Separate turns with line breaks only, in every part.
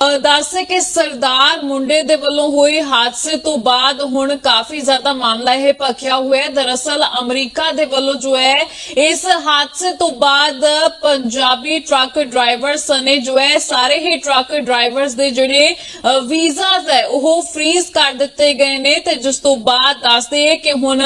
ਅ, ਕਿ ਸਰਦਾਰ ਮੁੰਡੇ ਦੇ ਵੱਲੋਂ ਹੋਏ ਹਾਦਸੇ ਤੋਂ ਬਾਅਦ ਹੁਣ ਕਾਫੀ ਜ਼ਿਆਦਾ ਮਾਮਲਾ ਇਹ ਭਖਿਆ ਹੋਇਆ ਹੈ। ਦਰਅਸਲ ਅਮਰੀਕਾ ਦੇ ਵੱਲੋਂ ਜੋ ਹੈ ਇਸ ਹਾਦਸੇ ਤੋਂ ਬਾਅਦ ਪੰਜਾਬੀ ਟਰੱਕ ਡਰਾਈਵਰ ਸਨੇ ਜੋ ਹੈ ਸਾਰੇ ਹੀ ਟਰੱਕ ਡਰਾਈਵਰਸ ਦੇ ਜਿਹੜੇ ਵੀਜ਼ਾਸ ਹੈ ਉਹ ਫ੍ਰੀਜ਼ ਕਰ ਦਿੱਤੇ ਗਏ ਨੇ ਤੇ ਜਿਸ ਤੋਂ ਬਾਅਦ ਦੱਸਦੇ ਹੈ ਕਿ ਹੁਣ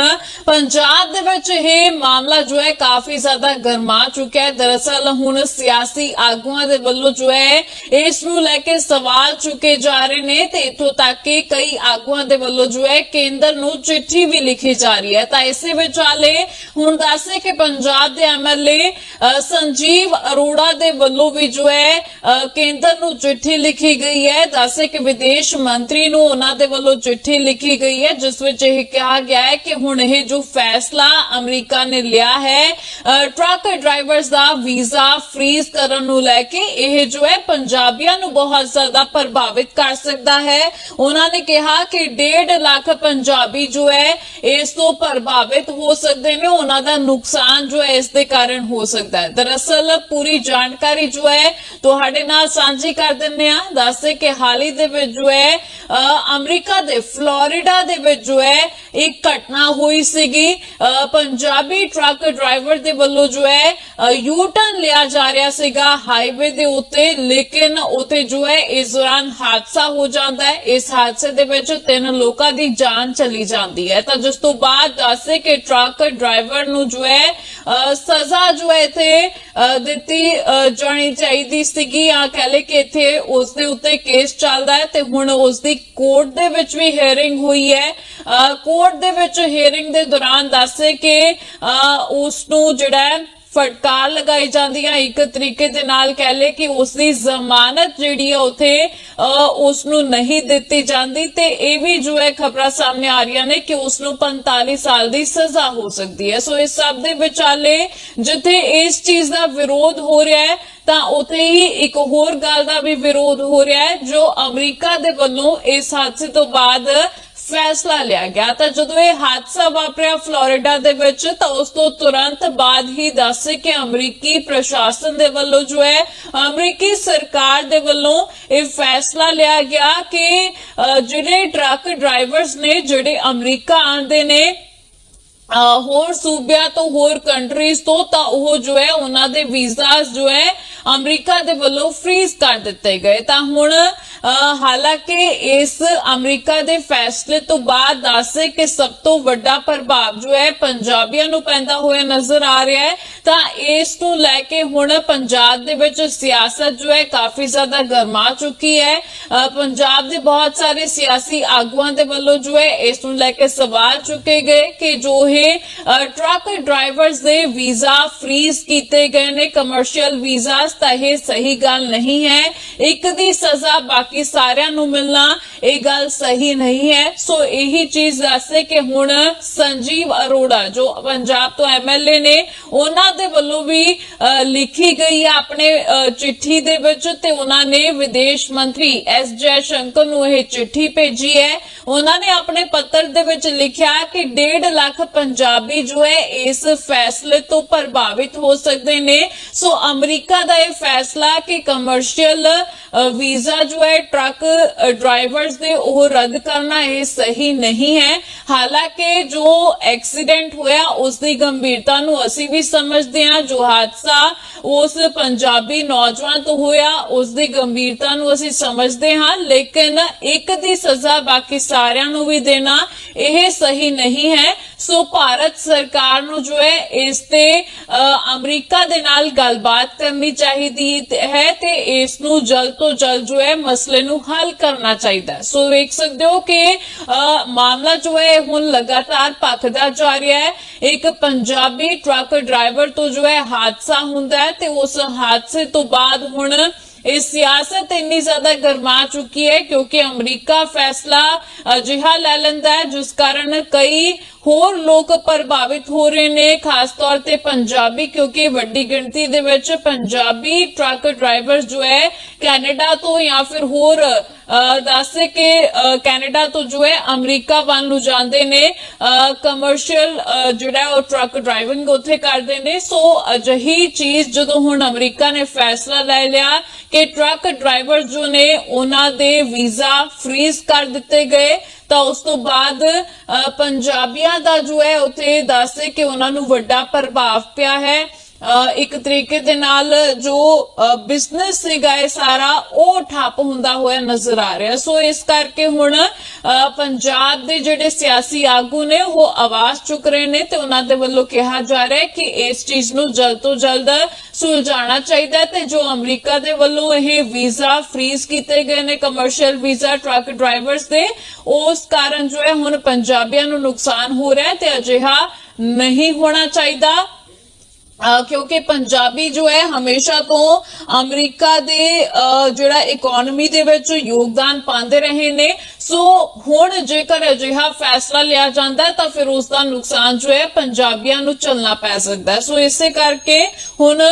ਪੰਜਾਬ ਦੇ ਵਿੱਚ ਇਹ ਮਾਮਲਾ ਜੋ ਹੈ ਕਾਫੀ ਜ਼ਿਆਦਾ ਗਰਮਾ ਚੁੱਕਿਆ ਹੈ। ਦਰਅਸਲ ਹੁਣ ਸਿਆਸੀ ਆਗੂਆਂ ਦੇ ਵੱਲੋਂ ਜੋ ਹੈ ਇਸ ਨੂੰ ਲੈ ਕੇ ਸਵਾਲ ਚੁੱਕੇ ਜਾ ਰਹੇ ਨੇ ਤੇ ਇਥੋਂ ਤੱਕ ਕਿ ਕਈ ਆਗੂਆਂ ਦੇ ਵੱਲੋਂ ਜੋ ਹੈ ਕੇਂਦਰ ਨੂੰ ਚਿੱਠੀ ਵੀ ਲਿਖੀ ਜਾ ਰਹੀ ਹੈ। ਤਾਂ ਇਸੇ ਵਿਚਾਲੇ ਹੁਣ ਦੱਸੇ ਕਿ ਪੰਜਾਬ ਦੇ ਐਮਐਲਏ ਸੰਜੀਵ ਅਰੋੜਾ ਦੇ ਵੱਲੋਂ ਵੀ ਜੋ ਹੈ ਕੇਂਦਰ ਨੂੰ ਚਿੱਠੀ ਲਿਖੀ ਗਈ ਹੈ। ਦੱਸੇ ਕਿ ਵਿਦੇਸ਼ ਮੰਤਰੀ ਨੂੰ ਉਹਨਾਂ ਦੇ ਵੱਲੋਂ ਚਿੱਠੀ ਲਿਖੀ ਗਈ ਹੈ, ਜਿਸ ਵਿੱਚ ਇਹ ਕਿਹਾ ਗਿਆ ਹੈ ਕਿ ਹੁਣ ਇਹ ਜੋ ਫੈਸਲਾ ਅਮਰੀਕਾ ਨੇ ਲਿਆ ਹੈ ਟਰੱਕ ਡਰਾਈਵਰਸ ਦਾ ਵੀਜ਼ਾ ਫ੍ਰੀਜ਼ ਕਰਨ ਨੂੰ ਲੈ ਕੇ ਇਹ ਜੋ ਹੈ ਪੰਜਾਬੀਆਂ ਨੂੰ ਬਹੁਤ ਜ਼ਿਆਦਾ ਪ੍ਰਭਾਵਿਤ ਕਰ ਸਕਦਾ ਹੈ। ਉਹਨਾਂ ਨੇ ਕਿਹਾ ਕਿ 1.5 ਲੱਖ ਪੰਜਾਬੀ ਜੋ ਹੈ ਇਸ ਤੋਂ ਪ੍ਰਭਾਵਿਤ ਹੋ ਸਕਦੇ ਨੇ। ਉਹਨਾਂ ਦਾ ਨੁਕਸਾਨ ਜੋ ਹੈ ਇਸ ਦੇ ਕਾਰਨ ਹੋ ਸਕਦਾ ਹੈ। ਦਰਅਸਲ ਪੂਰੀ ਜਾਣਕਾਰੀ ਜੋ ਹੈ ਤੁਹਾਡੇ ਨਾਲ ਸਾਂਝੀ ਕਰ ਦਿੰਦੇ ਆ ਦੱਸੇ ਕਿ ਹਾਲ ਹੀ ਦੇ ਵਿੱਚ ਜੋ ਹੈ ਅ, ਅਮਰੀਕਾ ਦੇ ਫਲੋਰੀਡਾ ਦੇ ਵਿੱਚ ਜੋ ਹੈ ਇੱਕ ਘਟਨਾ ਹੋਈ ਸੀਗੀ। ਅ, ਪੰਜਾਬੀ ਟਰੱਕ ਡਰਾਈਵਰ ਦੇ ਵੱਲੋਂ ਜੋ ਹੈ ਯੂ ਟਰਨ ਲਿਆ ਜਾ ਰਿਹਾ ਸੀਗਾ ਹਾਈਵੇ ਦੇ ਉੱਤੇ। ਲੇਕਿਨ ਉੱਥੇ ਜੋ ਹੈ ਇਸ ਦੌਰਾਨ ਹਾਦਸਾ ਹੋ ਜਾਂਦਾ ਹੈ। ਇਸ ਹਾਦਸੇ ਦੇ ਵਿੱਚ ਤਿੰਨ ਲੋਕਾਂ ਦੀ ਜਾਨ ਚਲੀ ਜਾਂਦੀ ਹੈ। ਤਾਂ ਜਿਸ ਤੋਂ ਬਾਅਦ ਦੱਸੇ ਕਿ ਟਰੱਕ ਡਰਾਈਵਰ ਨੂੰ ਜੋ ਹੈ ਸਜ਼ਾ ਜੋ ਹੈ ਇੱਥੇ ਦਿੱਤੀ ਜਾਣੀ ਚਾਹੀਦੀ ਸੀਗੀ। ਆ ਕਹ ਲੈ ਕਿ ਇੱਥੇ ਉਸ ਦੇ ਉੱਤੇ ਕੇਸ ਚੱਲਦਾ ਹੈ ਤੇ ਹੁਣ ਉਸ ਦੀ ਕੋਰਟ ਦੇ ਵਿੱਚ ਵੀ ਹੀਅਰਿੰਗ ਹੋਈ ਹੈ। ਕੋਰਟ ਦੇ ਵਿੱਚ ਹੀਅਰਿੰਗ ਦੇ ਦੌਰਾਨ ਦੱਸੇ ਕਿ ਅ, ਉਸ ਨੂੰ ਜਿਹੜਾ ਫਟਕਾਰ ਲਗਾਈ ਜਾਂਦੀ ਹੈ ਇੱਕ ਤਰੀਕੇ ਦੇ ਨਾਲ ਕਹਿ ਲੇ ਕਿ ਉਸ ਦੀ ਜ਼ਮਾਨਤ ਜਿਹੜੀ ਹੈ ਉਥੇ ਉਸ ਨੂੰ ਨਹੀਂ ਦਿੱਤੀ ਜਾਂਦੀ ਤੇ ਇਹ ਵੀ ਜੋ ਹੈ ਖਬਰਾਂ ਸਾਹਮਣੇ ਆ ਰਹੀਆਂ ਨੇ ਕਿ ਉਸ ਨੂੰ 45 ਸਾਲ ਦੀ ਸਜ਼ਾ ਹੋ ਸਕਦੀ ਹੈ। ਸੋ ਇਸ ਸਭ ਦੇ ਵਿਚਾਲੇ ਜਿੱਥੇ ਇਸ ਚੀਜ਼ ਦਾ ਵਿਰੋਧ ਹੋ ਰਿਹਾ ਹੈ, ਤਾਂ ਉਥੇ ਹੀ ਇੱਕ ਹੋਰ ਗੱਲ ਦਾ ਵੀ ਵਿਰੋਧ ਹੋ ਰਿਹਾ ਹੈ, ਜੋ ਅਮਰੀਕਾ ਦੇ ਵੱਲੋਂ ਇਸ ਹਾਦਸੇ ਤੋਂ ਬਾਅਦ ਫੈਸਲਾ ਲਿਆ ਗਿਆ ਤਾਂ ਜਦੋਂ ਇਹ ਹਾਦਸਾ ਵਾਪਰਿਆ ਫਲੋਰੀਡਾ ਦੇ ਵਿੱਚ ਤਾਂ ਉਸ ਤੋਂ ਤੁਰੰਤ ਬਾਅਦ ਹੀ ਦੱਸੇ ਕਿ ਅਮਰੀਕੀ ਪ੍ਰਸ਼ਾਸਨ ਦੇ ਵੱਲੋਂ ਜੋ ਹੈ, ਅਮਰੀਕੀ ਸਰਕਾਰ ਦੇ ਵੱਲੋਂ ਇਹ ਫੈਸਲਾ ਲਿਆ ਗਿਆ ਕਿ ਜਿਹੜੇ ਟਰੱਕ ਡਰਾਈਵਰਸ ਨੇ, ਜਿਹੜੇ ਅਮਰੀਕਾ ਆਉਂਦੇ ਨੇ ਹੋਰ ਸੂਬਿਆਂ ਤੋਂ, ਹੋਰ ਕੰਟਰੀਜ਼ ਤੋਂ, ਤਾਂ ਉਹ ਜੋ ਹੈ, ਉਹਨਾਂ ਦੇ ਵੀਜ਼ਾਸ ਜੋ ਹੈ ਅਮਰੀਕਾ ਦੇ ਵੱਲੋਂ ਫ੍ਰੀਜ਼ ਕਰ ਦਿੱਤੇ ਗਏ। ਤਾਂ ਹੁਣ ਹਾਲਾਂਕਿ ਇਸ ਅਮਰੀਕਾ ਦੇ ਫੈਸਲੇ ਤੋਂ ਬਾਅਦ ਦੱਸੇ ਕਿ ਸਭ ਤੋਂ ਵੱਡਾ ਪ੍ਰਭਾਵ ਜੋ ਹੈ, ਪੰਜਾਬੀਆਂ ਨੂੰ ਪੈਂਦਾ ਹੋਇਆ ਨਜ਼ਰ ਆ ਰਿਹਾ ਹੈ। ਤਾਂ ਇਸ ਨੂੰ ਲੈ ਕੇ ਹੁਣ ਪੰਜਾਬ ਦੇ ਵਿੱਚ ਸਿਆਸਤ ਜੋ ਹੈ, ਕਾਫੀ ਜ਼ਿਆਦਾ ਗਰਮਾ ਚੁੱਕੀ ਹੈ। ਪੰਜਾਬ ਦੇ ਬਹੁਤ ਸਾਰੇ ਸਿਆਸੀ ਆਗੂਆਂ ਦੇ ਵੱਲੋਂ ਜੋ ਹੈ, ਇਸ ਨੂੰ ਲੈ ਕੇ ਸਵਾਲ ਚੁੱਕੇ ਗਏ ਕਿ ਜੋ ਇਹ ਟਰੱਕ ਡਰਾਈਵਰਸ ਦੇ ਵੀਜ਼ਾ ਫ੍ਰੀਜ਼ ਕੀਤੇ ਗਏ ਨੇ ਕਮਰਸ਼ੀਅਲ ਵੀਜ਼ਾ ਤਾਂ ਇਹ ਸਹੀ ਗੱਲ ਨਹੀਂ ਹੈ। ਇੱਕ ਦੀ ਸਜ਼ਾ ਬਾਕੀ ਸਾਰਿਆਂ ਨੂੰ ਮਿਲਣਾ ਇਹ ਗੱਲ ਸਹੀ ਨਹੀਂ ਹੈ। ਸੋ ਇਹੀ ਚੀਜ਼ ਦੱਸੇ ਕਿ ਹੁਣ ਸੰਜੀਵ ਅਰੋੜਾ, ਜੋ ਪੰਜਾਬ ਤੋਂ ਐਮਐਲਏ ਨੇ, ਉਹਨਾਂ ਦੇ ਵੱਲੋਂ ਵੀ ਲਿਖੀ ਗਈ ਹੈ ਆਪਣੇ ਚਿੱਠੀ ਦੇ ਵਿੱਚ ਤੇ ਉਹਨਾਂ ਨੇ ਵਿਦੇਸ਼ ਮੰਤਰੀ ਐਸ ਜੈ ਸ਼ੰਕਰ ਨੂੰ ਇਹ ਚਿੱਠੀ ਭੇਜੀ ਹੈ। ਉਹਨਾਂ ਨੇ ਆਪਣੇ ਪੱਤਰ ਦੇ ਵਿੱਚ ਲਿਖਿਆ ਕਿ 1.5 ਲੱਖ ਪੰਜਾਬੀ ਜੋ ਹੈ ਇਸ ਫੈਸਲੇ ਤੋਂ ਪ੍ਰਭਾਵਿਤ ਹੋ ਸਕਦੇ ਨੇ। ਸੋ ਅਮਰੀਕਾ ਦਾ ਇਹ ਫੈਸਲਾ ਕਿ ਕਮਰਸ਼ੀਅਲ ਵੀਜ਼ਾ ਜੋ ਹੈ ਟਰੱਕ ਡਰਾਈਵਰਸ ਦੇ ਉਹ ਰੱਦ ਕਰਨਾ ਇਹ ਸਹੀ ਨਹੀਂ ਹੈ। ਹਾਲਾਂਕਿ ਜੋ ਐਕਸੀਡੈਂਟ ਹੋਇਆ, ਉਸ ਦੀ ਗੰਭੀਰਤਾ ਨੂੰ ਅਸੀਂ ਵੀ ਸਮਝਦੇ ਹਾਂ। ਜੋ ਹਾਦਸਾ ਉਸ ਪੰਜਾਬੀ ਨੌਜਵਾਨ ਤੋਂ ਹੋਇਆ, ਉਸ ਦੀ ਗੰਭੀਰਤਾ ਨੂੰ ਅਸੀਂ ਸਮਝਦੇ ਹਾਂ। ਲੇਕਿਨ ਇੱਕ ਦੀ ਸਜ਼ਾ ਬਾਕੀ ਸਾਰਿਆਂ ਨੂੰ ਵੀ ਦੇਣਾ ਇਹ ਸਹੀ ਨਹੀਂ ਹੈ। ਸੋ ਭਾਰਤ ਸਰਕਾਰ ਨੂੰ ਜੋ ਹੈ, ਇਸ ਤੇ ਅਮਰੀਕਾ ਦੇ ਨਾਲ ਗੱਲਬਾਤ ਕਰਨੀ ਚਾਹੀਦੀ ਹੈ ਤੇ ਇਸ ਨੂੰ ਜਲਦ ਤੋਂ ਜਲਦ ਜੋ ਹੈ, ਮਸਲੇ ਨੂੰ ਹੱਲ ਕਰਨਾ ਚਾਹੀਦਾ ਹੈ। ਸੋ ਵੇਖ ਸਕਦੇ ਹੋ ਕਿ ਮਾਮਲਾ ਜੋ ਹੈ ਹੁਣ ਲਗਾਤਾਰ ਭਖਦਾ ਜਾ ਰਿਹਾ ਹੈ। ਇੱਕ ਪੰਜਾਬੀ ਟਰੱਕ ਡਰਾਈਵਰ ਤੋਂ ਜੋ ਹੈ, ਹਾਦਸਾ ਹੁੰਦਾ ਹੈ ਤੇ ਉਸ ਹਾਦਸੇ ਤੋਂ ਬਾਅਦ ਹੁਣ ਇਹ ਸਿਆਸਤ ਇੰਨੀ ਜ਼ਿਆਦਾ ਗਰਮਾ ਚੁੱਕੀ ਹੈ ਕਿਉਂਕਿ ਅਮਰੀਕਾ ਫੈਸਲਾ ਅਜਿਹਾ ਲੈ ਲੈਂਦਾ ਹੈ, ਜਿਸ ਕਾਰਨ ਕਈ ਹੋਰ ਲੋਕ ਪ੍ਰਭਾਵਿਤ ਹੋ ਰਹੇ ਨੇ, ਖਾਸ ਤੌਰ ਤੇ ਪੰਜਾਬੀ, ਕਿਉਂਕਿ ਵੱਡੀ ਗਿਣਤੀ ਦੇ ਵਿੱਚ ਪੰਜਾਬੀ ਟਰੱਕ ਡਰਾਈਵਰ ਜੋ ਹੈ ਕੈਨੇਡਾ ਤੋਂ ਜਾਂ ਫਿਰ ਹੋਰ ਅਹ, ਦੱਸਦੇ ਕਿ ਕੈਨੇਡਾ ਤੋਂ ਜੋ ਹੈ ਅਮਰੀਕਾ ਵੱਲ ਨੂੰ ਜਾਂਦੇ ਨੇ। ਕਮਰਸ਼ੀਅਲ ਜਿਹੜਾ ਉਹ ਟਰੱਕ ਡਰਾਈਵਿੰਗ ਉੱਥੇ ਕਰਦੇ ਨੇ। ਸੋ ਅਜਿਹੀ ਚੀਜ਼ ਜਦੋਂ ਹੁਣ ਅਮਰੀਕਾ ਨੇ ਫੈਸਲਾ ਲੈ ਲਿਆ ਕਿ ਟਰੱਕ ਡਰਾਈਵਰ ਜੋ ਨੇ ਉਹਨਾਂ ਦੇ ਵੀਜ਼ਾ ਫ੍ਰੀਜ਼ ਕਰ ਦਿੱਤੇ ਗਏ ਤਾਂ ਉਸ ਤੋਂ ਬਾਅਦ ਪੰਜਾਬੀਆਂ ਦਾ ਜੋ ਹੈ ਉੱਥੇ ਦੱਸਦੇ ਕਿ ਉਹਨਾਂ ਨੂੰ ਵੱਡਾ ਪ੍ਰਭਾਵ ਪਿਆ ਹੈ। ਇੱਕ ਤਰੀਕੇ ਦੇ ਨਾਲ ਜੋ ਬਿਜ਼ਨਸ ਸੀਗਾ ਇਹ ਸਾਰਾ, ਉਹ ਠੱਪ ਹੁੰਦਾ ਹੋਇਆ ਨਜ਼ਰ ਆ ਰਿਹਾ। ਸੋ ਇਸ ਕਰਕੇ ਹੁਣ ਪੰਜਾਬ ਦੇ ਜਿਹੜੇ ਸਿਆਸੀ ਆਗੂ ਨੇ, ਉਹ ਆਵਾਜ਼ ਚੁੱਕ ਰਹੇ ਨੇ ਤੇ ਉਹਨਾਂ ਦੇ ਵੱਲੋਂ ਕਿਹਾ ਜਾ ਰਿਹਾ ਹੈ ਕਿ ਇਸ ਚੀਜ਼ ਨੂੰ ਜਲਦ ਤੋਂ ਜਲਦ ਸੁਲਝਾਉਣਾ ਚਾਹੀਦਾ ਤੇ ਜੋ ਅਮਰੀਕਾ ਦੇ ਵੱਲੋਂ ਇਹ ਵੀਜ਼ਾ ਫ੍ਰੀਜ਼ ਕੀਤੇ ਗਏ ਨੇ ਕਮਰਸ਼ੀਅਲ ਵੀਜ਼ਾ ਟਰੱਕ ਡਰਾਈਵਰਸ ਦੇ, ਉਸ ਕਾਰਨ ਜੋ ਹੈ ਹੁਣ ਪੰਜਾਬੀਆਂ ਨੂੰ ਨੁਕਸਾਨ ਹੋ ਰਿਹਾ ਤੇ ਅਜਿਹਾ ਨਹੀਂ ਹੋਣਾ ਚਾਹੀਦਾ। ਕਿਉਂਕਿ ਪੰਜਾਬੀ ਜੋ ਹੈ ਹਮੇਸ਼ਾ ਤੋਂ ਅਮਰੀਕਾ ਦੇ ਜਿਹੜਾ ਇਕਨੋਮੀ ਦੇ ਵਿੱਚ ਯੋਗਦਾਨ ਪਾਉਂਦੇ ਰਹੇ ਨੇ। ਸੋ ਹੁਣ ਜੇਕਰ ਅਜਿਹਾ ਫੈਸਲਾ ਲਿਆ ਜਾਂਦਾ ਹੈ, ਤਾਂ ਫਿਰ ਉਸ ਦਾ ਨੁਕਸਾਨ ਜੋ ਹੈ ਪੰਜਾਬੀਆਂ ਨੂੰ ਝੱਲਣਾ ਪੈ ਸਕਦਾ ਹੈ। ਸੋ ਇਸੇ ਕਰਕੇ ਹੁਣ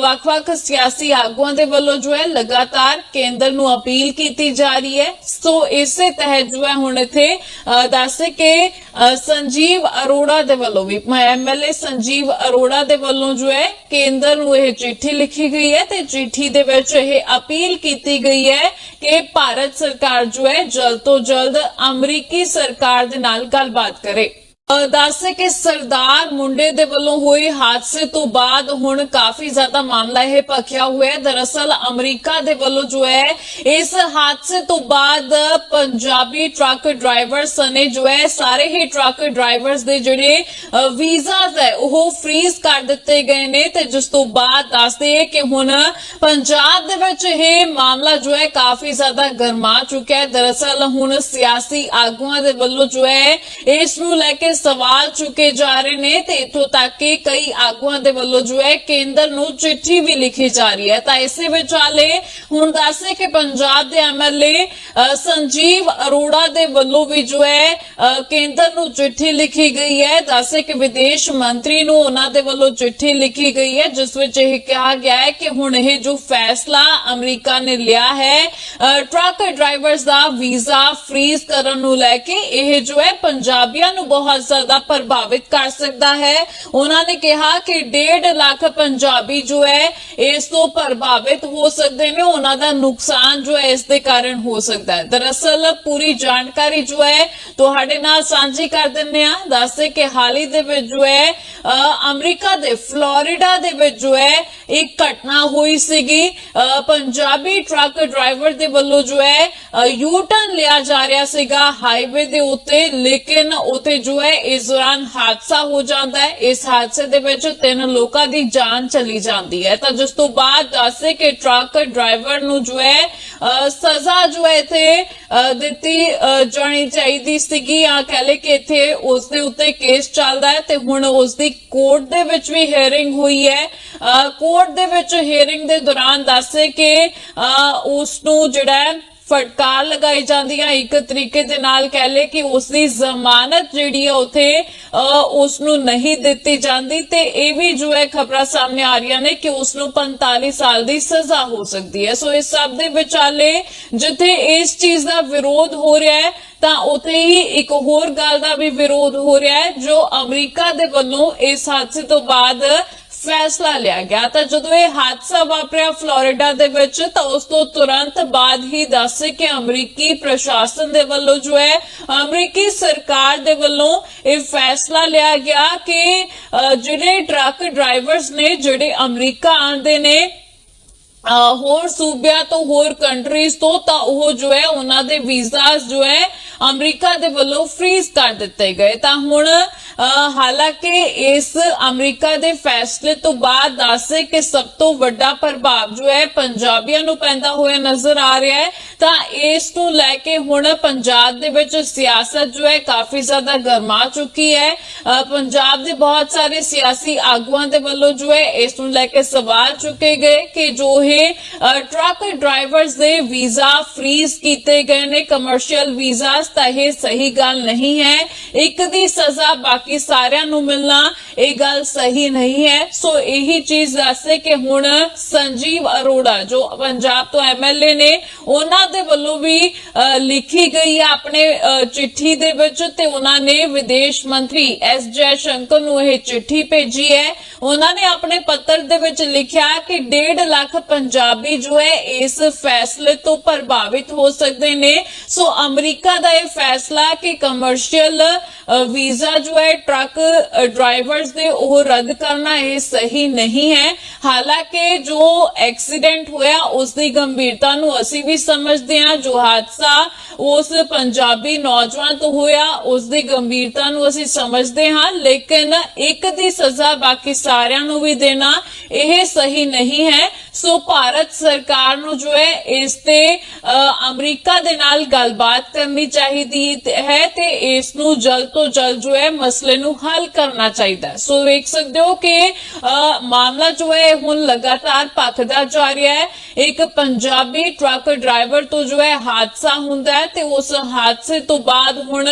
ਵੱਖ-ਵੱਖ ਸਿਆਸੀ ਆਗੂਆਂ ਦੇ ਵੱਲੋਂ ਜੋ ਹੈ ਲਗਾਤਾਰ ਕੇਂਦਰ ਨੂੰ ਅਪੀਲ ਕੀਤੀ ਜਾ ਰਹੀ ਹੈ। ਸੋ ਇਸੇ ਤਹਿਤ ਜੋ ਹੈ ਹੁਣ ਇੱਥੇ ਦੱਸੇ ਕਿ ਸੰਜੀਵ ਅਰੋੜਾ ਦੇ ਵੱਲੋਂ ਵੀ ਐਮਐਲਏ ਸੰਜੀਵ ਅਰੋੜਾ ਦੇ ਵੱਲੋਂ ਜੋ ਹੈ ਕੇਂਦਰ ਨੂੰ ਇਹ ਚਿੱਠੀ ਲਿਖੀ ਗਈ ਹੈ ਤੇ ਚਿੱਠੀ ਦੇ ਵਿੱਚ ਇਹ ਅਪੀਲ ਕੀਤੀ ਗਈ ਹੈ ਕਿ ਭਾਰਤ ਸਰਕਾਰ ਜੋ ਹੈ ਜਲਦ ਤੋਂ ਜਲਦ ਅਮਰੀਕੀ ਸਰਕਾਰ ਦੇ ਨਾਲ ਗੱਲਬਾਤ ਕਰੇ। ਦੱਸੇ ਕਿ ਸਰਦਾਰ ਮੁੰਡੇ ਦੇ ਵੱਲੋਂ ਹੋਏ ਹਾਦਸੇ ਤੋਂ ਬਾਅਦ ਹੁਣ ਕਾਫੀ ਜ਼ਿਆਦਾ ਮਾਮਲਾ ਇਹ ਭਖਿਆ ਹੋਇਆ ਹੈ। ਦਰਅਸਲ ਅਮਰੀਕਾ ਦੇ ਵੱਲੋਂ ਜੋ ਹੈ, ਇਸ ਹਾਦਸੇ ਤੋਂ ਬਾਅਦ ਪੰਜਾਬੀ ਟਰੱਕ ਡਰਾਈਵਰ ਸਨੇ ਜੋ ਹੈ, ਸਾਰੇ ਹੀ ਟਰੱਕ ਡਰਾਈਵਰਸ ਦੇ ਜਿਹੜੇ ਵੀਜ਼ਾਸ ਹੈ, ਉਹ ਫ੍ਰੀਜ਼ ਕਰ ਦਿੱਤੇ ਗਏ ਨੇ ਤੇ ਜਿਸ ਤੋਂ ਬਾਅਦ ਦੱਸਦੇ ਕਿ ਹੁਣ ਪੰਜਾਬ ਦੇ ਵਿੱਚ ਇਹ ਮਾਮਲਾ ਜੋ ਹੈ ਕਾਫੀ ਜ਼ਿਆਦਾ ਗਰਮਾ ਚੁੱਕਿਆ ਹੈ। ਦਰਅਸਲ ਹੁਣ ਸਿਆਸੀ ਆਗੂਆਂ ਦੇ ਵੱਲੋਂ ਜੋ ਹੈ, ਇਸ ਨੂੰ ਲੈ ਕੇ ਸਵਾਲ ਚੁੱਕੇ ਜਾ ਰਹੇ ਨੇ ਤੇ ਇਥੋਂ ਤੱਕ ਕਿ ਕਈ ਆਗੂਆਂ ਦੇ ਵੱਲੋਂ ਜੋ ਹੈ ਕੇਂਦਰ ਨੂੰ ਚਿੱਠੀ ਵੀ ਲਿਖੀ ਜਾ ਰਹੀ ਹੈ। ਤਾਂ ਇਸੇ ਵਿਚਾਲੇ ਹੁਣ ਦੱਸੇ ਕਿ ਪੰਜਾਬ ਦੇ ਐਮਐਲਏ ਸੰਜੀਵ ਅਰੋੜਾ ਦੇ ਵੱਲੋਂ ਵੀ ਜੋ ਹੈ ਕੇਂਦਰ ਨੂੰ ਚਿੱਠੀ ਲਿਖੀ ਗਈ ਹੈ। ਦੱਸੇ ਕਿ ਵਿਦੇਸ਼ ਮੰਤਰੀ ਨੂੰ ਉਹਨਾਂ ਦੇ ਵੱਲੋਂ ਚਿੱਠੀ ਲਿਖੀ ਗਈ ਹੈ, ਜਿਸ ਵਿੱਚ ਇਹ ਕਿਹਾ ਗਿਆ ਹੈ ਕਿ ਹੁਣ ਇਹ ਜੋ ਫੈਸਲਾ ਅਮਰੀਕਾ ਨੇ ਲਿਆ ਹੈ ਟਰੱਕ ਡਰਾਈਵਰਸ ਦਾ ਵੀਜ਼ਾ ਫ੍ਰੀਜ਼ ਕਰਨ ਨੂੰ ਲੈ ਕੇ ਇਹ ਜੋ ਹੈ ਪੰਜਾਬੀਆਂ ਨੂੰ ਬਹੁਤ ਜ਼ਿਆਦਾ ਪ੍ਰਭਾਵਿਤ ਕਰ ਸਕਦਾ ਹੈ। ਉਹਨਾਂ ਨੇ ਕਿਹਾ ਕਿ 1.5 ਲੱਖ ਪੰਜਾਬੀ ਜੋ ਹੈ ਇਸ ਤੋਂ ਪ੍ਰਭਾਵਿਤ ਹੋ ਸਕਦੇ ਨੇ। ਉਹਨਾਂ ਦਾ ਨੁਕਸਾਨ ਜੋ ਹੈ ਇਸ ਦੇ ਕਾਰਨ ਹੋ ਸਕਦਾ ਹੈ। ਦਰਅਸਲ ਪੂਰੀ ਜਾਣਕਾਰੀ ਜੋ ਹੈ ਤੁਹਾਡੇ ਨਾਲ ਸਾਂਝੀ ਕਰ ਦਿੰਨੇ ਆ ਦੱਸਦੇ ਕਿ ਹਾਲ ਹੀ ਦੇ ਵਿੱਚ ਜੋ ਹੈ ਅ, ਅਮਰੀਕਾ ਦੇ ਫਲੋਰੀਡਾ ਦੇ ਵਿੱਚ ਜੋ ਹੈ ਇੱਕ ਘਟਨਾ ਹੋਈ ਸੀਗੀ। ਅ, ਪੰਜਾਬੀ ਟਰੱਕ ਡਰਾਈਵਰ ਦੇ ਵੱਲੋਂ ਜੋ ਹੈ ਯੂ ਟਰਨ ਲਿਆ ਜਾ ਰਿਹਾ ਸੀਗਾ ਹਾਈਵੇ ਦੇ ਉੱਤੇ। ਲੇਕਿਨ ਉੱਥੇ ਜੋ ਹੈ ਇਸ ਦੌਰਾਨ ਹਾਦਸਾ ਹੋ ਜਾਂਦਾ ਹੈ। ਇਸ ਹਾਦਸੇ ਦੇ ਵਿੱਚ ਤਿੰਨ ਲੋਕਾਂ ਦੀ ਜਾਨ ਚਲੀ ਜਾਂਦੀ ਹੈ। ਤਾਂ ਜਿਸ ਤੋਂ ਬਾਅਦ ਦੱਸੇ ਕਿ ਟਰੱਕ ਡਰਾਈਵਰ ਨੂੰ ਜੋ ਹੈ ਸਜ਼ਾ ਜੋ ਹੈ ਇੱਥੇ ਦਿੱਤੀ ਜਾਣੀ ਚਾਹੀਦੀ ਸੀਗੀ। ਆ ਕਹਿ ਲੈ ਕਿ ਇੱਥੇ ਉਸ ਦੇ ਉੱਤੇ ਕੇਸ ਚੱਲਦਾ ਹੈ ਤੇ ਹੁਣ ਉਸ ਦੀ ਕੋਰਟ ਦੇ ਵਿੱਚ ਵੀ ਹੀਅਰਿੰਗ ਹੋਈ ਹੈ। ਕੋਰਟ ਦੇ ਵਿੱਚ ਹੀਅਰਿੰਗ ਦੇ ਦੌਰਾਨ ਦੱਸੇ ਕਿ ਅ, ਉਸ ਨੂੰ ਜਿਹੜਾ ਫਟਕਾਰ ਲਗਾਈ ਜਾਂਦੀ ਹੈ ਇੱਕ ਤਰੀਕੇ ਦੇ ਨਾਲ ਕਹਿ ਲੇ ਕਿ ਉਸ ਦੀ ਜ਼ਮਾਨਤ ਜਿਹੜੀ ਹੈ ਉਥੇ ਉਸ ਨੂੰ ਨਹੀਂ ਦਿੱਤੀ ਜਾਂਦੀ ਤੇ ਇਹ ਵੀ ਜੋ ਹੈ ਖਬਰਾਂ ਸਾਹਮਣੇ ਆ ਰਹੀਆਂ ਨੇ ਕਿ ਉਸ ਨੂੰ 45 ਸਾਲ ਦੀ ਸਜ਼ਾ ਹੋ ਸਕਦੀ ਹੈ। ਸੋ ਇਸ ਸਭ ਦੇ ਵਿਚਾਲੇ ਜਿੱਥੇ ਇਸ ਚੀਜ਼ ਦਾ ਵਿਰੋਧ ਹੋ ਰਿਹਾ ਹੈ, ਤਾਂ ਉਥੇ ਹੀ ਇੱਕ ਹੋਰ ਗੱਲ ਦਾ ਵੀ ਵਿਰੋਧ ਹੋ ਰਿਹਾ ਹੈ, ਜੋ ਅਮਰੀਕਾ ਦੇ ਵੱਲੋਂ ਇਸ ਹਾਦਸੇ ਤੋਂ ਬਾਅਦ ਫੈਸਲਾ ਲਿਆ ਗਿਆ। ਤਾਂ ਜਦੋਂ ਇਹ ਹਾਦਸਾ ਵਾਪਰਿਆ ਫਲੋਰੀਡਾ ਦੇ ਵਿੱਚ, ਤਾਂ ਉਸ ਤੋਂ ਤੁਰੰਤ ਬਾਅਦ ਹੀ ਦੱਸੇ ਕਿ ਅਮਰੀਕੀ ਪ੍ਰਸ਼ਾਸਨ ਦੇ ਵੱਲੋਂ ਜੋ ਹੈ, ਅਮਰੀਕੀ ਸਰਕਾਰ ਦੇ ਵੱਲੋਂ ਇਹ ਫੈਸਲਾ ਲਿਆ ਗਿਆ ਕਿ ਜਿਹੜੇ ਟਰੱਕ ਡਰਾਈਵਰਸ ਨੇ, ਜਿਹੜੇ ਅਮਰੀਕਾ ਆਉਂਦੇ ਨੇ ਹੋਰ ਸੂਬਿਆਂ ਤੋਂ, ਹੋਰ ਕੰਟਰੀਜ਼ ਤੋਂ, ਤਾਂ ਉਹ ਜੋ ਹੈ, ਉਹਨਾਂ ਦੇ ਵੀਜ਼ਾਸ ਜੋ ਹੈ, ਅਮਰੀਕਾ ਦੇ ਵੱਲੋਂ ਫ੍ਰੀਜ਼ ਕਰ ਦਿੱਤੇ ਗਏ। ਤਾਂ ਹੁਣ ਹਾਲਾਂਕਿ ਇਸ ਅਮਰੀਕਾ ਦੇ ਫੈਸਲੇ ਤੋਂ ਬਾਅਦ ਦੱਸੇ ਕਿ ਸਭ ਤੋਂ ਵੱਡਾ ਪ੍ਰਭਾਵ ਜੋ ਹੈ, ਪੰਜਾਬੀਆਂ ਨੂੰ ਪੈਂਦਾ ਹੋਇਆ ਨਜ਼ਰ ਆ ਰਿਹਾ ਹੈ। ਤਾਂ ਇਸ ਨੂੰ ਲੈ ਕੇ ਹੁਣ ਪੰਜਾਬ ਦੇ ਵਿੱਚ ਸਿਆਸਤ ਜੋ ਹੈ ਕਾਫੀ ਜ਼ਿਆਦਾ ਗਰਮਾ ਚੁੱਕੀ ਹੈ। ਪੰਜਾਬ ਦੇ ਬਹੁਤ ਸਾਰੇ ਸਿਆਸੀ ਆਗੂਆਂ ਦੇ ਵੱਲੋਂ ਜੋ ਹੈ ਇਸ ਨੂੰ ਲੈ ਕੇ ਸਵਾਲ ਚੁੱਕੇ ਗਏ ਕਿ ਜੋ ਇਹ ਟਰੱਕ ਡਰਾਈਵਰਸ ਦੇ ਵੀਜ਼ਾ ਫ੍ਰੀਜ਼ ਕੀਤੇ ਗਏ ਨੇ ਕਮਰਸ਼ੀਅਲ ਵੀਜ਼ਾਸ, ਤਾਂ ਇਹ ਸਹੀ ਗੱਲ ਨਹੀਂ ਹੈ। ਇੱਕ ਦੀ ਸਜ਼ਾ ਬਾਕੀ ਸਾਰਿਆਂ ਨੂੰ ਮਿਲਣਾ, ਇਹ ਗੱਲ ਸਹੀ ਨਹੀਂ ਹੈ। ਸੋ ਇਹੀ ਚੀਜ਼ ਦੱਸੇ ਕਿ ਹੁਣ ਸੰਜੀਵ ਅਰੋੜਾ ਜੋ ਪੰਜਾਬ ਤੋਂ ਐਮਐਲਏ ਨੇ, ਉਹਨਾਂ ਦੇ ਵੱਲੋਂ ਵੀ ਲਿਖੀ ਗਈ ਹੈ ਆਪਣੇ ਚਿੱਠੀ ਦੇ ਵਿੱਚ ਤੇ ਉਹਨਾਂ ਨੇ ਵਿਦੇਸ਼ ਮੰਤਰੀ ਐਸ ਜੈ ਸ਼ੰਕਰ ਨੂੰ ਇਹ ਚਿੱਠੀ ਭੇਜੀ ਹੈ। ਉਹਨਾਂ ਨੇ ਆਪਣੇ ਪੱਤਰ ਦੇ ਵਿੱਚ ਲਿਖਿਆ ਕਿ 1.5 ਲੱਖ ਪੰਜਾਬੀ ਜੋ ਹੈ ਇਸ ਫੈਸਲੇ ਤੋਂ ਪ੍ਰਭਾਵਿਤ ਹੋ ਸਕਦੇ ਨੇ। ਸੋ ਅਮਰੀਕਾ ਦਾ ਇਹ ਫੈਸਲਾ ਕਿ ਕਮਰਸ਼ੀਅਲ ਵੀਜ਼ਾ ਜੋ ਹੈ, ਟਰੱਕ ਡਰਾਈਵਰਸ ਦੇ ਉਹ ਰੱਦ ਕਰਨਾ ਇਹ ਸਹੀ ਨਹੀਂ ਹੈ। ਹਾਲਾਂਕਿ ਜੋ ਐਕਸੀਡੈਂਟ ਹੋਇਆ, ਉਸ ਦੀ ਗੰਭੀਰਤਾ ਨੂੰ ਅਸੀਂ ਵੀ ਸਮਝਦੇ ਹਾਂ। ਜੋ ਹਾਦਸਾ ਉਸ ਪੰਜਾਬੀ ਨੌਜਵਾਨ ਤੋਂ ਹੋਇਆ, ਉਸ ਦੀ ਗੰਭੀਰਤਾ ਨੂੰ ਅਸੀਂ ਸਮਝਦੇ ਹਾਂ। ਲੇਕਿਨ ਇੱਕ ਦੀ ਸਜ਼ਾ ਬਾਕੀ ਸਾਰਿਆਂ ਨੂੰ ਵੀ ਦੇਣਾ, ਇਹ ਸਹੀ ਨਹੀਂ ਹੈ। ਸੋ ਭਾਰਤ ਸਰਕਾਰ ਨੂੰ ਜੋ ਹੈ, ਇਸ ਤੇ ਅਮਰੀਕਾ ਦੇ ਨਾਲ ਗੱਲਬਾਤ ਕਰਨੀ ਚਾਹੀਦੀ ਹੈ ਤੇ ਇਸ ਨੂੰ ਜਲਦ ਤੋਂ ਜਲਦ ਜੋ ਹੈ, ਮਸਲੇ ਨੂੰ ਹੱਲ ਕਰਨਾ ਚਾਹੀਦਾ ਸੋ ਵੇਖ ਸਕਦੇ ਹੋ ਕਿ ਮਾਮਲਾ ਜੋ ਹੈ ਹੁਣ ਲਗਾਤਾਰ ਭਖਦਾ ਜਾ ਰਿਹਾ ਹੈ। ਇੱਕ ਪੰਜਾਬੀ ਟਰੱਕ ਡਰਾਈਵਰ ਤੋਂ ਜੋ ਹੈ, ਹਾਦਸਾ ਹੁੰਦਾ ਹੈ ਤੇ ਉਸ ਹਾਦਸੇ ਤੋਂ ਬਾਅਦ ਹੁਣ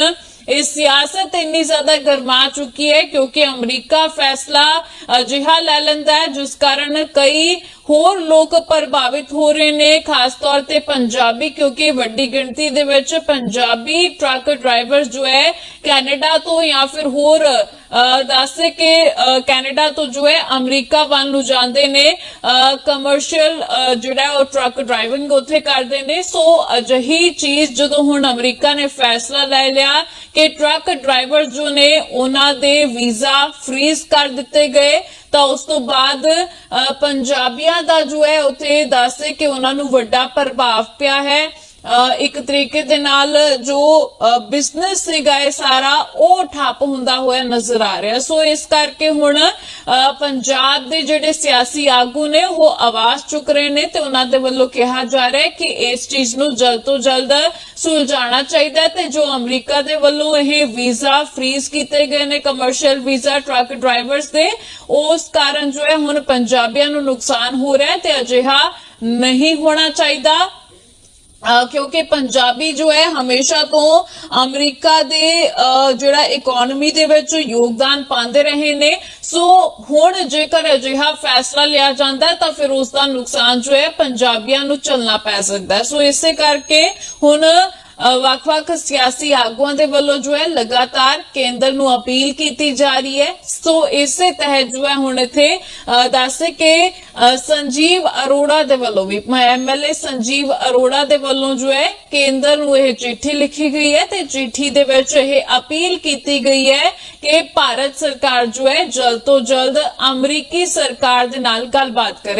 ਇਹ ਸਿਆਸਤ ਇੰਨੀ ਜ਼ਿਆਦਾ ਗਰਮਾ ਚੁੱਕੀ ਹੈ ਕਿਉਂਕਿ ਅਮਰੀਕਾ ਫੈਸਲਾ ਅਜਿਹਾ ਲੈ ਲੈਂਦਾ ਹੈ, ਜਿਸ ਕਾਰਨ ਕਈ ਹੋਰ ਲੋਕ ਪ੍ਰਭਾਵਿਤ ਹੋ ਰਹੇ ਨੇ, ਖਾਸ ਤੌਰ ਤੇ ਪੰਜਾਬੀ, ਕਿਉਂਕਿ ਵੱਡੀ ਗਿਣਤੀ ਦੇ ਵਿੱਚ ਪੰਜਾਬੀ ਟਰੱਕ ਡਰਾਈਵਰ ਜੋ ਹੈ ਕੈਨੇਡਾ ਤੋਂ ਜਾਂ ਫਿਰ ਹੋਰ ਦੱਸ ਕਿ ਕੈਨੇਡਾ ਤੋਂ ਜੋ ਹੈ, ਅਮਰੀਕਾ ਵੱਲ ਨੂੰ ਜਾਂਦੇ ਨੇ। ਕਮਰਸ਼ੀਅਲ ਜਿਹੜਾ ਉਹ ਟਰੱਕ ਡਰਾਈਵਿੰਗ ਉੱਥੇ ਕਰਦੇ ਨੇ। ਸੋ, ਅਜਿਹੀ ਚੀਜ਼ ਜਦੋਂ ਹੁਣ ਅਮਰੀਕਾ ਨੇ ਫੈਸਲਾ ਲੈ ਲਿਆ ਕਿ ਟਰੱਕ ਡਰਾਈਵਰ ਜੋ ਨੇ, ਉਹਨਾਂ ਦੇ ਵੀਜ਼ਾ ਫ੍ਰੀਜ਼ ਕਰ ਦਿੱਤੇ ਗਏ, ਤਾਂ ਉਸ ਤੋਂ ਬਾਅਦ ਪੰਜਾਬੀਆਂ ਦਾ ਜੋ ਹੈ, ਉੱਥੇ ਦੱਸਦੇ ਕਿ ਉਹਨਾਂ ਨੂੰ ਵੱਡਾ ਪ੍ਰਭਾਵ ਪਿਆ ਹੈ। ਇੱਕ ਤਰੀਕੇ ਦੇ ਨਾਲ ਜੋ ਬਿਜ਼ਨਸ ਸੀਗਾ ਇਹ ਸਾਰਾ, ਉਹ ਠੱਪ ਹੁੰਦਾ ਹੋਇਆ ਨਜ਼ਰ ਆ ਰਿਹਾ। ਸੋ ਇਸ ਕਰਕੇ ਹੁਣ ਪੰਜਾਬ ਦੇ ਜਿਹੜੇ ਸਿਆਸੀ ਆਗੂ ਨੇ, ਉਹ ਆਵਾਜ਼ ਚੁੱਕ ਰਹੇ ਨੇ ਤੇ ਉਹਨਾਂ ਦੇ ਵੱਲੋਂ ਕਿਹਾ ਜਾ ਰਿਹਾ ਹੈ ਕਿ ਇਸ ਚੀਜ਼ ਨੂੰ ਜਲਦ ਤੋਂ ਜਲਦ ਸੁਲਝਾਉਣਾ ਚਾਹੀਦਾ ਤੇ ਜੋ ਅਮਰੀਕਾ ਦੇ ਵੱਲੋਂ ਇਹ ਵੀਜ਼ਾ ਫ੍ਰੀਜ਼ ਕੀਤੇ ਗਏ ਨੇ ਕਮਰਸ਼ੀਅਲ ਵੀਜ਼ਾ ਟਰੱਕ ਡਰਾਈਵਰਸ ਦੇ, ਉਸ ਕਾਰਨ ਜੋ ਹੈ ਹੁਣ ਪੰਜਾਬੀਆਂ ਨੂੰ ਨੁਕਸਾਨ ਹੋ ਰਿਹਾ ਹੈ ਤੇ ਅਜਿਹਾ ਨਹੀਂ ਹੋਣਾ ਚਾਹੀਦਾ। ਕਿਉਂਕਿ ਪੰਜਾਬੀ ਜੋ ਹੈ ਹਮੇਸ਼ਾ ਤੋਂ ਅਮਰੀਕਾ ਦੇ ਜਿਹੜਾ ਇਕਨੋਮੀ ਦੇ ਵਿੱਚ ਯੋਗਦਾਨ ਪਾਉਂਦੇ ਰਹੇ ਨੇ। ਸੋ ਹੁਣ ਜੇਕਰ ਅਜਿਹਾ ਫੈਸਲਾ ਲਿਆ ਜਾਂਦਾ ਤਾਂ ਫਿਰ ਉਸ ਦਾ ਨੁਕਸਾਨ ਜੋ ਹੈ ਪੰਜਾਬੀਆਂ ਨੂੰ ਝੱਲਣਾ ਪੈ ਸਕਦਾ ਸੋ ਇਸੇ ਕਰਕੇ ਹੁਣ ਵੱਖ-ਵੱਖ ਸਿਆਸੀ ਆਗੂਆਂ ਦੇ ਵੱਲੋਂ ਜੋ ਹੈ ਲਗਾਤਾਰ ਕੇਂਦਰ ਨੂੰ ਅਪੀਲ ਕੀਤੀ ਜਾ ਰਹੀ ਹੈ। ਸੋ ਇਸੇ ਤਹਿਤ ਜੋ ਹੈ ਹੁਣ ਇੱਥੇ ਦੱਸ ਦੱਸੇ ਕਿ ਸੰਜੀਵ ਅਰੋੜਾ ਦੇ ਵੱਲੋਂ ਵੀ ਐਮਐਲਏ ਸੰਜੀਵ ਅਰੋੜਾ ਦੇ ਵੱਲੋਂ ਜੋ ਹੈ ਕੇਂਦਰ ਨੂੰ ਇਹ ਚਿੱਠੀ ਲਿਖੀ ਗਈ ਹੈ ਤੇ ਚਿੱਠੀ ਦੇ ਵਿੱਚ ਇਹ ਅਪੀਲ ਕੀਤੀ ਗਈ ਹੈ ਕਿ ਭਾਰਤ ਸਰਕਾਰ ਜੋ ਹੈ ਜਲਦ ਤੋਂ ਜਲਦ ਅਮਰੀਕੀ ਸਰਕਾਰ ਦੇ ਨਾਲ ਗੱਲਬਾਤ ਕਰੇ।